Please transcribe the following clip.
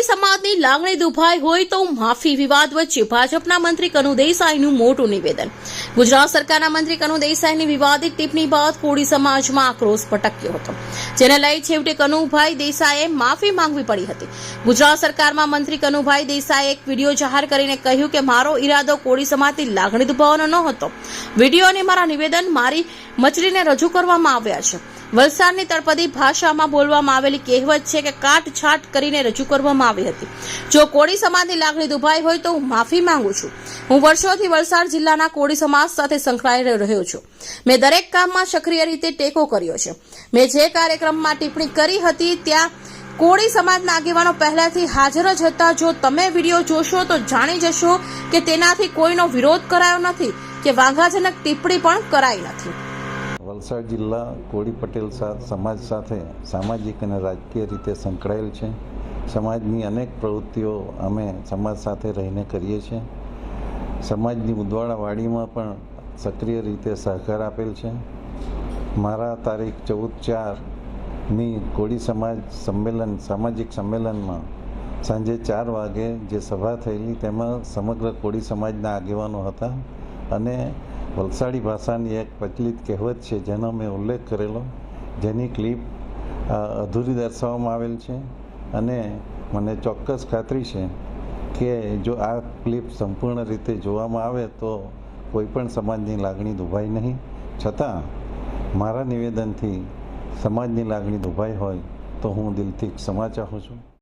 કોળી સમાજની લાગણી દુભાઈ હોય તો માફી વિવાદ વચ્ચે ભાજપના મંત્રી કનુ દેસાઈનું મોટું નિવેદન. ગુજરાત સરકારના મંત્રી કનુ દેસાઈની વિવાદિત ટિપ્પણી બાદ કોળી સમાજમાં આક્રોશ ભટક્યો હતો. જેને લઈ છેવટે કનુભાઈ દેસાઈએ માફી માંગવી પડી હતી. ગુજરાત સરકારમાં મંત્રી કનુભાઈ દેસાઈએ એક વીડિયો જાહેર કરીને કહ્યું કે મારો ઈરાદો કોળી સમાજની લાગણી દુભાવવાનો ન હતો. વીડિયો અને મારા નિવેદન મારી મચડીને રજૂ કરવામાં આવ્યા છે. વલસાડની તળપદી ભાષામાં બોલવામાં આવેલી કહેવત છે કે કાટછાટ કરીને રજૂ કરવામાં આવી હતી. જો કોળી સમાજની લાગણી દુભાઈ હોય તો હું માફી માંગુ છું. હું વર્ષોથી વલસાડ જિલ્લાના કોળી સમાજ સાથે સંકળાયેલો રહ્યો છું. મેં દરેક કામમાં સક્રિય રીતે ટેકો કર્યો છે. મેં જે કાર્યક્રમમાં ટિપ્પણી કરી હતી, ત્યાં કોળી સમાજના આગેવાનો પહેલાથી હાજર જ હતા. જો તમે વીડિયો જોશો તો જાણી જશો કે તેનાથી કોઈનો વિરોધ કરાયો નથી, કે વાંધાજનક ટિપ્પણી પણ કરાઈ નથી. વલસાડ જિલ્લા કોળી પટેલ સમાજ સાથે સામાજિક અને રાજકીય રીતે સંકળાયેલ છે. સમાજની અનેક પ્રવૃત્તિઓ અમે સમાજ સાથે રહીને કરીએ છીએ. સમાજની ઉદવાડા પણ સક્રિય રીતે સહકાર આપેલ છે. મારા તારીખ ચૌદ ચારની કોળી સમાજ સંમેલન, સામાજિક સંમેલનમાં સાંજે ચાર વાગે જે સભા થયેલી તેમાં સમગ્ર કોળી સમાજના આગેવાનો હતા અને વલસાડી ભાષાની એક પ્રચલિત કહેવત છે જેનો મેં ઉલ્લેખ કરેલો. જેની ક્લિપ અધૂરી દર્શાવવામાં આવેલ છે. અને મને ચોક્કસ ખાતરી છે કે જો આ ક્લિપ સંપૂર્ણ રીતે જોવામાં આવે તો કોઈ પણ સમાજની લાગણી દુભાઈ નહીં. છતાં, મારા નિવેદનથી સમાજની લાગણી દુભાઈ હોય તો હું દિલથી ક્ષમા ચાહું છું.